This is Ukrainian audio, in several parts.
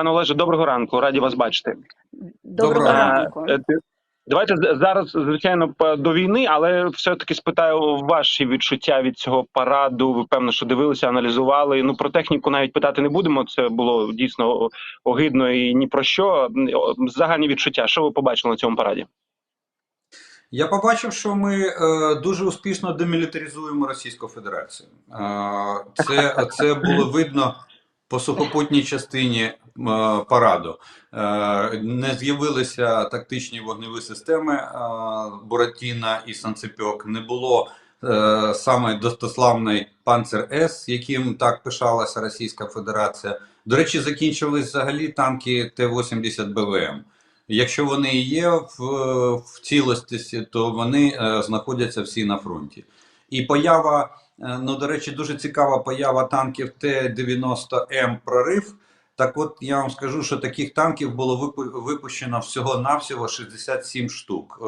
Пане Олеже, доброго ранку. Раді вас бачити. Доброго Доброго ранку. Е, Давайте з- зараз, звичайно, до війни, але все-таки спитаю ваші відчуття від цього параду. Ви певно, що дивилися, аналізували. Ну про техніку навіть питати не будемо. Це було дійсно огидно і ні про що. Загальні відчуття. Що ви побачили на цьому параді? Я побачив, що ми е, дуже успішно демілітаризуємо Російську Федерацію. Е, це, це було видно по сухопутній частині параду. Е, не з'явилися тактичні вогневі системи е, Буратіна і Санцепьок. Не було е, саме достославний Панцер С, яким так пишалася Російська Федерація. До речі, закінчились взагалі танки Т-80 БВМ. Якщо вони є в, в цілості, то вони е, знаходяться всі на фронті. І поява, е, ну до речі, дуже цікава поява танків Т-90М прорив. Так от я вам скажу, що таких танків було випу- випущено всього-навсього 67 штук. Е,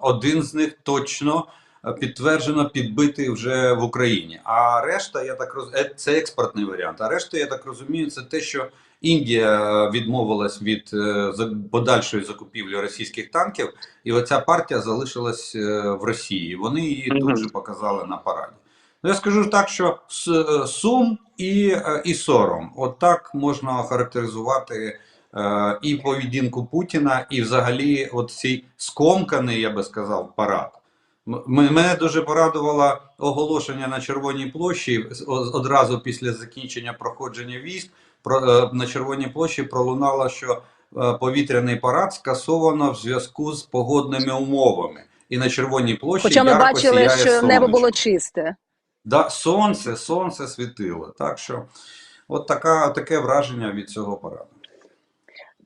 один з них точно е, підтверджено підбитий вже в Україні. А решта, я так роз... е, це експортний варіант. А решта, я так розумію, це те, що Індія відмовилась від подальшої закупівлі російських танків, і оця партія залишилась в Росії. Вони її тут же показали на параді. Ну, я скажу так, що е, сум і, е, і сором. От так можна охарактеризувати е, і поведінку Путіна, і взагалі от цей скомканий, я би сказав, парад. Мене дуже порадувало оголошення на Червоній площі одразу після закінчення проходження військ. На Червоній площі пролунало, що повітряний парад скасовано в зв'язку з погодними умовами. І на Червоній площі Хоча ми ярко бачили, що небо було чисте. Да, сонце, сонце світило. Так що, от така, таке враження від цього параду.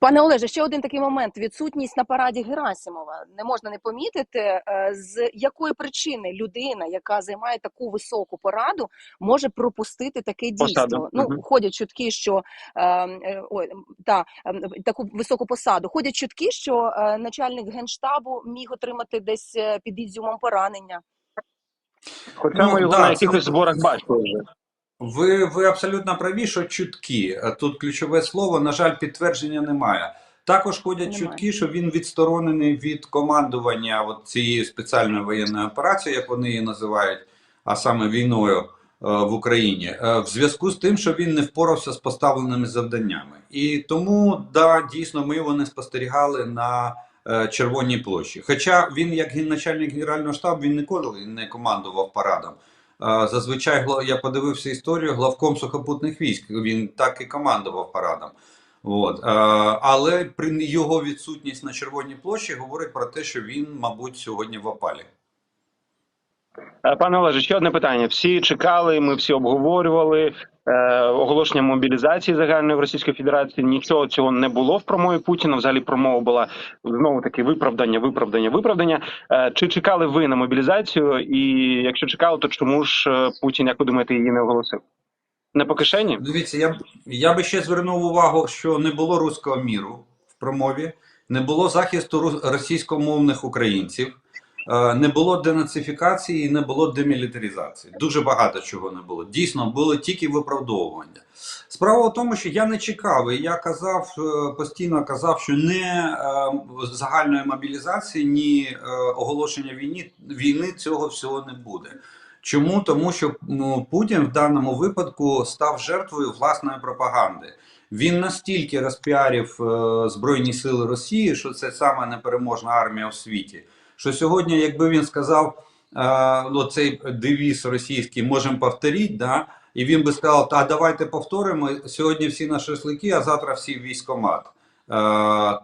Пане Олеже, ще один такий момент: відсутність на параді Герасимова. Не можна не помітити, е, з якої причини людина, яка займає таку високу пораду, може пропустити таке дійство. Посаду. Ну Мгм. ходять чутки, що е, е, ой, та е, таку високу посаду. Ходять чутки, що е, начальник генштабу міг отримати десь під Ізюмом поранення. Хоча Ну, ми його да, на це- зборах бачили вже. Ви, ви абсолютно праві, що чутки. Тут ключове слово, на жаль, підтвердження немає. Також ходять Немає. чутки, що він відсторонений від командування от цієї спеціальної воєнної операції, як вони її називають, а саме війною е, в Україні, е, в зв'язку з тим, що він не впорався з поставленими завданнями. І тому, да, дійсно, ми його не спостерігали на Червоній площі. Хоча він, як начальник генерального штабу, він ніколи не командував парадом. Е, Зазвичай я подивився історію главком сухопутних військ. Він так і командував парадом. От. Е, Але при його відсутність на Червоній площі говорить про те, що він, мабуть, сьогодні в опалі. Е, Пане Олеже, ще одне питання. Всі чекали, ми всі обговорювали е, оголошення мобілізації загальної в Російській Федерації. Нічого цього не було в промові Путіна. Взагалі промова була знову таки виправдання, виправдання, виправдання. Е, чи чекали ви на мобілізацію? І якщо чекали, то чому ж е, Путін, як ви думаєте, її не оголосив? Не по кишені? Дивіться, я, я би ще звернув увагу, що не було руського міру в промові, не було захисту російськомовних українців, не було денацифікації і не було демілітаризації. Дуже багато чого не було. Дійсно, було тільки виправдовування. Справа в тому, що я не чекав, і я казав е, постійно казав, що не е, загальної мобілізації, ні е, оголошення війни, війни цього всього не буде. Чому? Тому що ну, Путін в даному випадку став жертвою власної пропаганди. Він настільки розпіарив е, Збройні Сили Росії, що це саме непереможна армія в світі. Що сьогодні, якби він сказав е, ну, цей девіз російський можемо повторити, да, і він би сказав, а давайте повторимо сьогодні всі на шашлики, а завтра всі в військкомат. Е,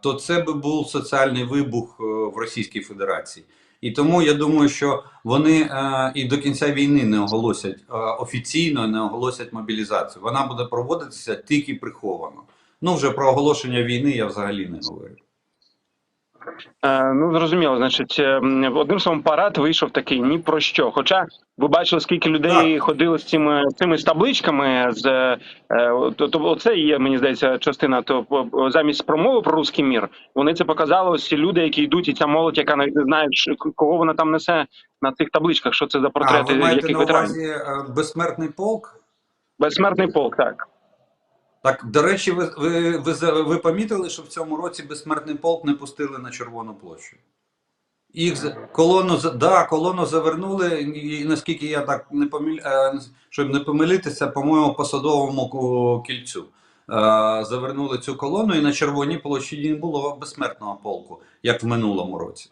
то це би був соціальний вибух е, в Російській Федерації. І тому я думаю, що вони і до кінця війни не оголосять офіційно, не оголосять мобілізацію. Вона буде проводитися тільки приховано. Ну вже про оголошення війни я взагалі не говорю. Е, ну зрозуміло, значить, е, одним словом, парад вийшов такий ні про що. Хоча ви бачили, скільки людей ходили з цими цими табличками, з е, то, то оце є, мені здається, частина. То замість промови про русський мір вони це показали. Ось ці люди, які йдуть, і ця молодь, яка навіть не знає, кого вона там несе на цих табличках. Що це за а портрети ви маєте яких на ветеранів? увазі безсмертний полк? Безсмертний полк, так. Так, до речі, ви, ви, ви, ви помітили, що в цьому році безсмертний полк не пустили на Червону площу? Їх колону, да, колону завернули, і, наскільки я так не помиль, е, щоб не помилитися, по-моєму, по садовому кільцю. Е, завернули цю колону, і на Червоній площі не було безсмертного полку, як в минулому році.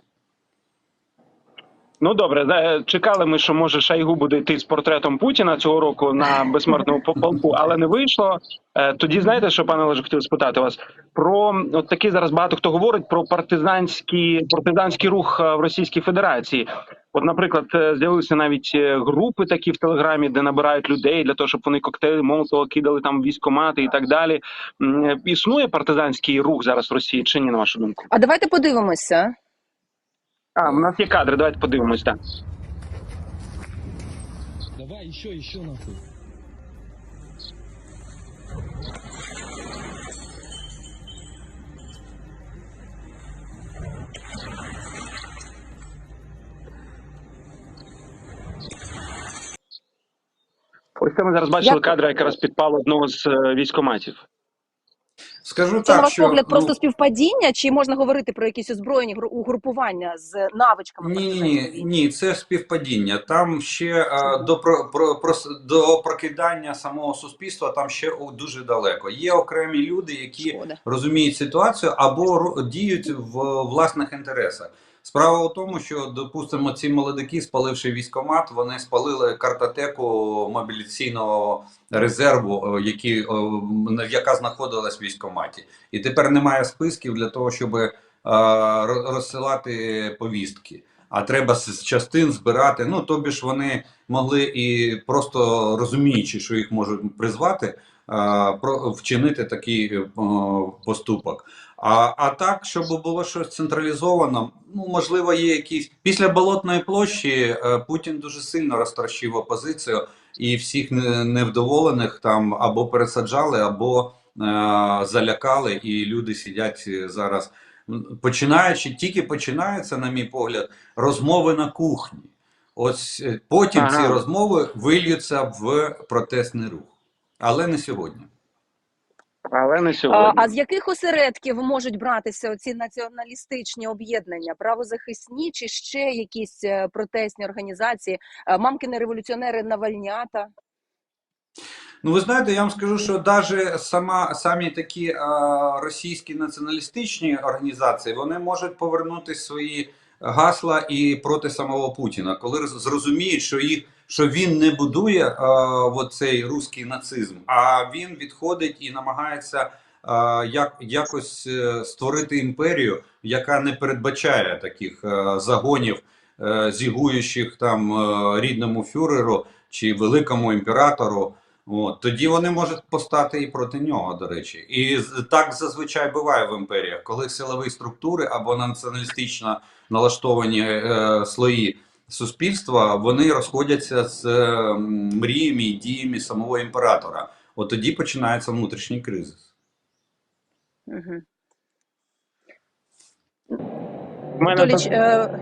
Ну добре, за- чекали ми, що може Шайгу буде йти з портретом Путіна цього року на безсмертному по- полку, але не вийшло. Е, Тоді знаєте, що пане Олеже, хотів спитати вас про от такий зараз багато хто говорить про партизанський партизанський рух е, в Російській Федерації. От, наприклад, е, з'явилися навіть е, групи такі в телеграмі, де набирають людей для того, щоб вони коктейлі Молотова кидали там військомати і так далі. Е, Існує партизанський рух зараз в Росії чи ні, на вашу думку? А давайте подивимося. А, в нас є кадри, давайте подивимось. Так. Давай еще, еще нахуй. Ось це ми зараз бачили Як- кадри, якраз підпало одного з е, військоматів. Скажу Це так, на ваш що, погляд ну, просто співпадіння, чи можна говорити про якісь озброєні гру- угрупування з навичками? Ні, ні, ні, ні, це співпадіння. Там ще а, до про, про, про до прокидання самого суспільства там ще о, дуже далеко. Є окремі люди, які Шкода. розуміють ситуацію або діють в власних інтересах. Справа у тому, що допустимо, ці молодики, спаливши військомат, вони спалили картотеку мобілізаційного резерву, е, які, е, яка знаходилась в військоматі, і тепер немає списків для того, щоб е, розсилати повістки. А треба з частин збирати. Ну тобі ж вони могли і просто розуміючи, що їх можуть призвати, вчинити такий поступок. А, а так, щоб було щось централізовано, ну можливо, є якісь після болотної площі е, Путін дуже сильно розтрощив опозицію, і всіх невдоволених там або пересаджали, або е, залякали, і люди сидять зараз. Починаючи, тільки починаються, на мій погляд, розмови на кухні. Ось е, потім Ага. ці розмови вильються в протестний рух, але не сьогодні. Але не А, сьогодні. а з яких осередків можуть братися оці націоналістичні об'єднання, правозахисні чи ще якісь е, протестні організації, Е, мамкини революціонери Навальнята? Ну, ви знаєте, я вам скажу, що навіть сама самі такі е, російські націоналістичні організації вони можуть повернути свої гасла і проти самого Путіна, коли зрозуміють, що їх що він не будує е, оцей руський нацизм, а він відходить і намагається е, як, якось е, створити імперію, яка не передбачає таких е, загонів, е, зігуючих там е, рідному фюреру чи великому імператору. От, тоді вони можуть постати і проти нього, до речі. І так зазвичай буває в імперіях, коли силові структури або націоналістично налаштовані е, слої суспільства вони розходяться з е, мріями і діями самого імператора. От тоді починається внутрішній кризис. Угу. В мене Толіч, так е,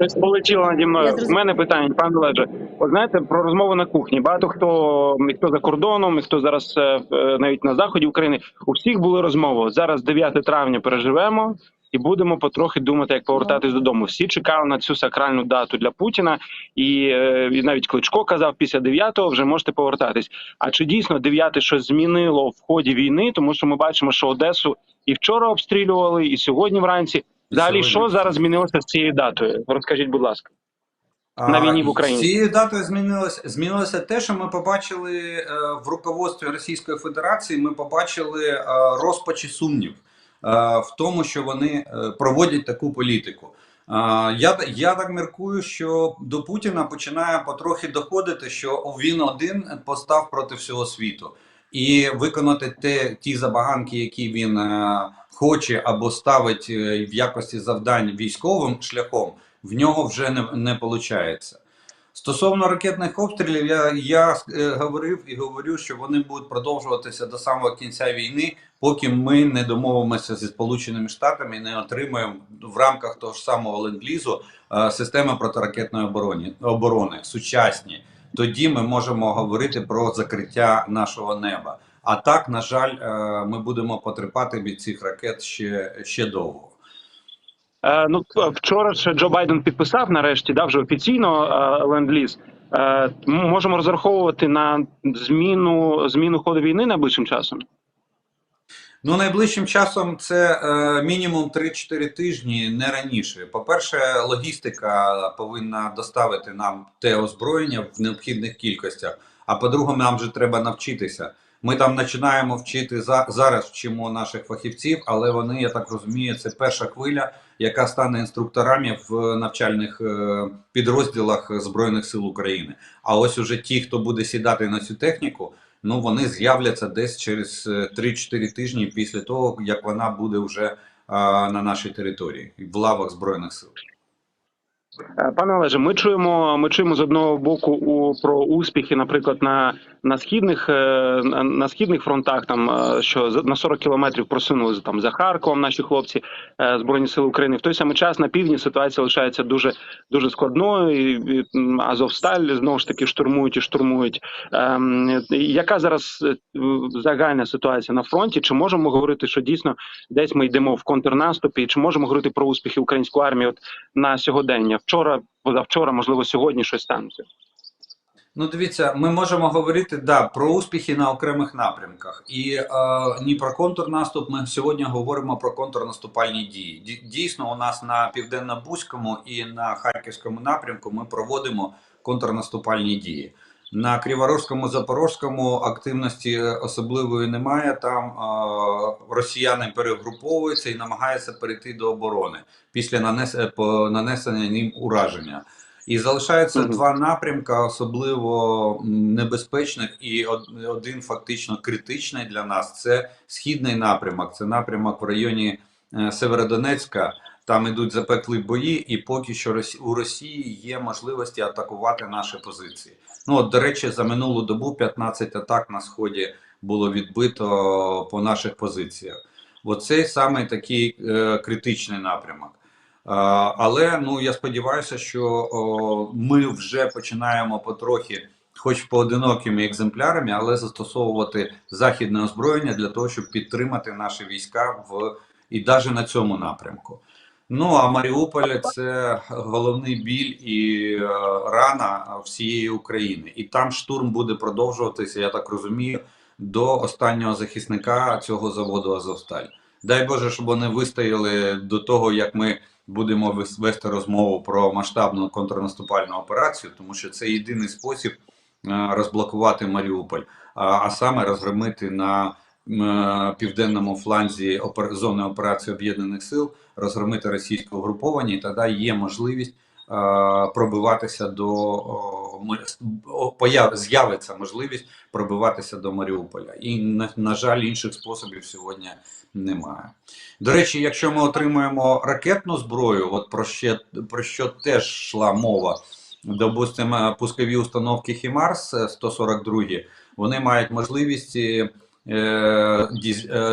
щось полетіло наді мною. Зрозуміла. мене питання, пане Олеже. От знаєте, про розмову на кухні. Багато хто і хто за кордоном, і хто зараз е, навіть на заході України. У всіх були розмови. Зараз 9 травня переживемо. І будемо потрохи думати, як повертатись додому. Всі чекали на цю сакральну дату для Путіна, і, е, і навіть Кличко казав, після 9-го вже можете повертатись. А чи дійсно 9 щось змінило в ході війни? Тому що ми бачимо, що Одесу і вчора обстрілювали, і сьогодні вранці. Взагалі, що зараз змінилося з цією датою? Розкажіть, будь ласка. На війні в Україні. Цією датою змінилося змінилося те, що ми побачили е, в руководстві Російської Федерації. Ми побачили е, розпач сумнів в тому, що вони е, проводять таку політику. Е, я, я так міркую, що до Путіна починає потрохи доходити, що він один постав проти всього світу, і виконати те, ті забаганки, які він е, хоче або ставить е, в якості завдань військовим шляхом в нього вже не, не виходить. Стосовно ракетних обстрілів, я, я е, говорив і говорю, що вони будуть продовжуватися до самого кінця війни, поки ми не домовимося зі Сполученими Штатами і не отримаємо в рамках того ж самого ленд-лізу е, системи протиракетної оборони, оборони сучасні. Тоді ми можемо говорити про закриття нашого неба. А так, на жаль, е, ми будемо потерпати від цих ракет ще, ще довго. Е, ну вчора ще Джо Байден підписав нарешті, да, вже офіційно е, ленд-ліз. Е, м- можемо розраховувати на зміну зміну ходу війни найближчим часом. Ну, найближчим часом це е, мінімум 3-4 тижні, не раніше. По-перше, логістика повинна доставити нам те озброєння в необхідних кількостях. А по-друге, нам же треба навчитися. Ми там починаємо вчити за зараз. Вчимо наших фахівців, але вони, я так розумію, це перша хвиля, яка стане інструкторами в навчальних е, підрозділах Збройних сил України. А ось уже ті, хто буде сідати на цю техніку, ну вони з'являться десь через е, 3-4 тижні після того, як вона буде вже на нашій території в лавах збройних сил. Е, Пане Олеже, ми чуємо, ми чуємо з одного боку у про успіхи, наприклад, на, на східних е, на, східних фронтах, там е, що на 40 кілометрів просунули там за Харковом наші хлопці збройні сили України. В той самий час на півдні ситуація лишається дуже дуже складною. І, Азовсталь знову ж таки штурмують і штурмують. Ем, яка зараз загальна ситуація на фронті? Чи можемо говорити, що дійсно десь ми йдемо в контрнаступі? Чи можемо говорити про успіхи української армії? От на сьогодення. Вчора, позавчора, можливо, сьогодні щось станеться. Ну, дивіться, ми можемо говорити да, про успіхи на окремих напрямках. І е, ні про контрнаступ. Ми сьогодні говоримо про контрнаступальні дії. Дійсно, у нас на південно-бузькому і на харківському напрямку ми проводимо контрнаступальні дії. На Криворожському, Запорожському активності особливої немає. Там росіяни перегруповуються і намагаються перейти до оборони після нанес- по нанесення їм ураження. І залишаються Мгм. два напрямка, особливо небезпечних, і один фактично критичний для нас. Це східний напрямок. Це напрямок в районі е, Северодонецька. Там ідуть запеклі бої, і поки що у Росії є можливості атакувати наші позиції. Ну от, до речі, за минулу добу 15 атак на сході було відбито по наших позиціях. Оцей саме такий е, критичний напрямок. А, Але ну я сподіваюся, що о, ми вже починаємо потрохи, хоч поодинокими екземплярами, але застосовувати західне озброєння для того, щоб підтримати наші війська в і навіть на цьому напрямку. Ну а Маріуполь це головний біль і е, рана всієї України. І там штурм буде продовжуватися, я так розумію, до останнього захисника цього заводу Азовсталь. Дай Боже, щоб вони вистояли до того, як ми будемо вес- вести розмову про масштабну контрнаступальну операцію, тому що це єдиний спосіб е, розблокувати Маріуполь, а, саме розгромити на південному фланзі зони операції об'єднаних сил, розгромити російське угруповання, і тоді є можливість е, пробиватися до з'явиться можливість пробиватися до Маріуполя. І на, жаль, інших способів сьогодні немає. До речі, якщо ми отримуємо ракетну зброю, от про ще про що теж йшла мова, допустимо, пускові установки Хімарс е, 142, вони мають можливість е, е,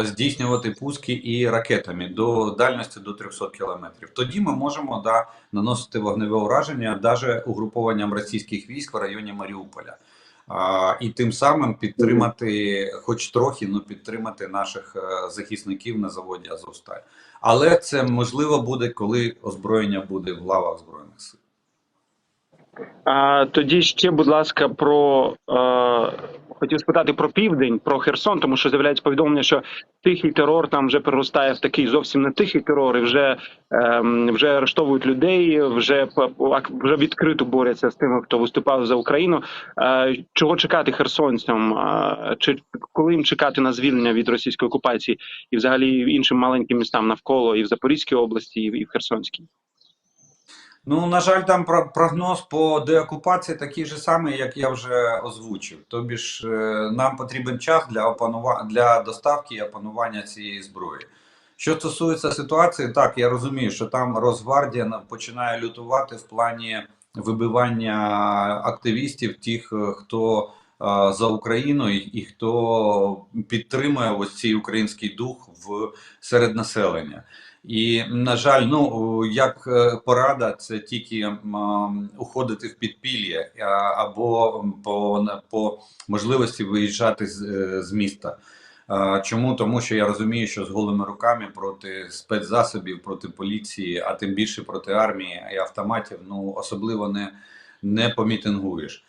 здійснювати пуски і ракетами до дальності до 300 кілометрів. Тоді ми можемо да, наносити вогневе ураження навіть угрупованням російських військ в районі Маріуполя. А, і тим самим підтримати, хоч трохи, ну підтримати наших е, захисників на заводі Азовсталь. Але це можливо буде, коли озброєння буде в лавах збройних сил. А тоді ще, будь ласка, про е, хотів спитати про південь, про Херсон, тому що з'являється повідомлення, що тихий терор там вже переростає в такий зовсім не тихий терор, і вже, ем, вже арештовують людей, вже вже відкрито борються з тими, хто виступав за Україну. Е, чого чекати херсонцям? Е, чи коли їм чекати на звільнення від російської окупації і взагалі іншим маленьким містам навколо і в Запорізькій області, і в Херсонській? Ну, на жаль, там про- прогноз по деокупації такий же самий, як я вже озвучив. Тобі ж е, нам потрібен час для опанува... для доставки і опанування цієї зброї. Що стосується ситуації, так я розумію, що там Росгвардія починає лютувати в плані вибивання активістів, тих, е, хто е, за Україну і, і хто підтримує ось цей український дух в серед населення. І, на жаль, ну як е, порада, це тільки уходити в підпілля або по, по можливості виїжджати з, е, з міста. Чому? Тому що я розумію, що з голими руками проти спецзасобів, проти поліції, а тим більше проти армії і автоматів, ну особливо не, не помітингуєш.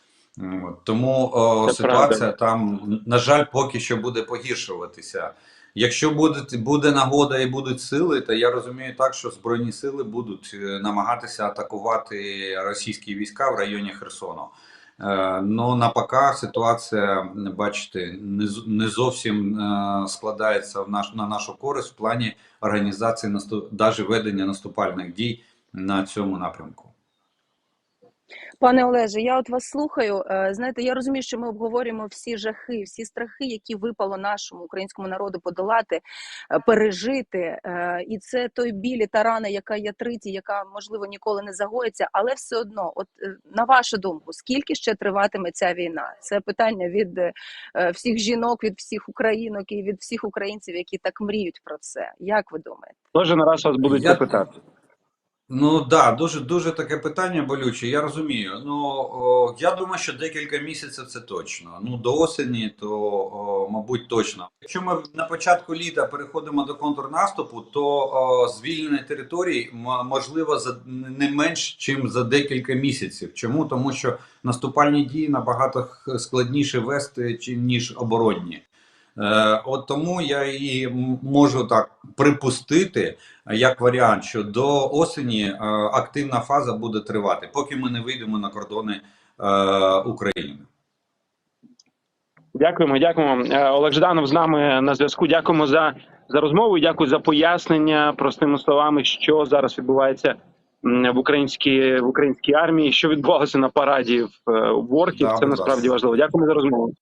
Тому о, ситуація там, на жаль, поки що буде погіршуватися. Якщо буде, буде нагода і будуть сили, то я розумію так, що збройні сили будуть е, намагатися атакувати російські війська в районі Херсону. Е, Ну на пока ситуація, бачите, не зовсім е, складається в наш на нашу користь в плані організації навіть ведення наступальних дій на цьому напрямку. Пане Олеже, я от вас слухаю. Е, Знаєте, я розумію, що ми обговорюємо всі жахи, всі страхи, які випало нашому українському народу подолати, е, пережити. Е, І це той біль і та рана, яка є триті, яка можливо ніколи не загоїться, але все одно, от на вашу думку, скільки ще триватиме ця війна? Це питання від всіх жінок, від всіх українок і від всіх українців, які так мріють про це. Як ви думаєте? Кожен раз вас будуть Я- запитати. Ну да, дуже дуже таке питання болюче. Я розумію. Ну о, я думаю, що декілька місяців це точно. Ну до осені, то о, мабуть точно. Якщо ми на початку літа переходимо до контрнаступу, то о, звільнення територій можливо за не менш чим за декілька місяців. Чому? Тому що наступальні дії набагато складніше вести ніж оборонні. Е, от тому я і можу так припустити, як варіант, що до осені е, активна фаза буде тривати, поки ми не вийдемо на кордони е, України. Дякуємо, дякуємо. Олег Жданов з нами на зв'язку. Дякуємо за, за розмову. Дякую за пояснення простими словами, що зараз відбувається в українській в українській армії, що відбувалося на параді в, е, в Орків. Да, Це насправді важливо. Дякуємо за розмову.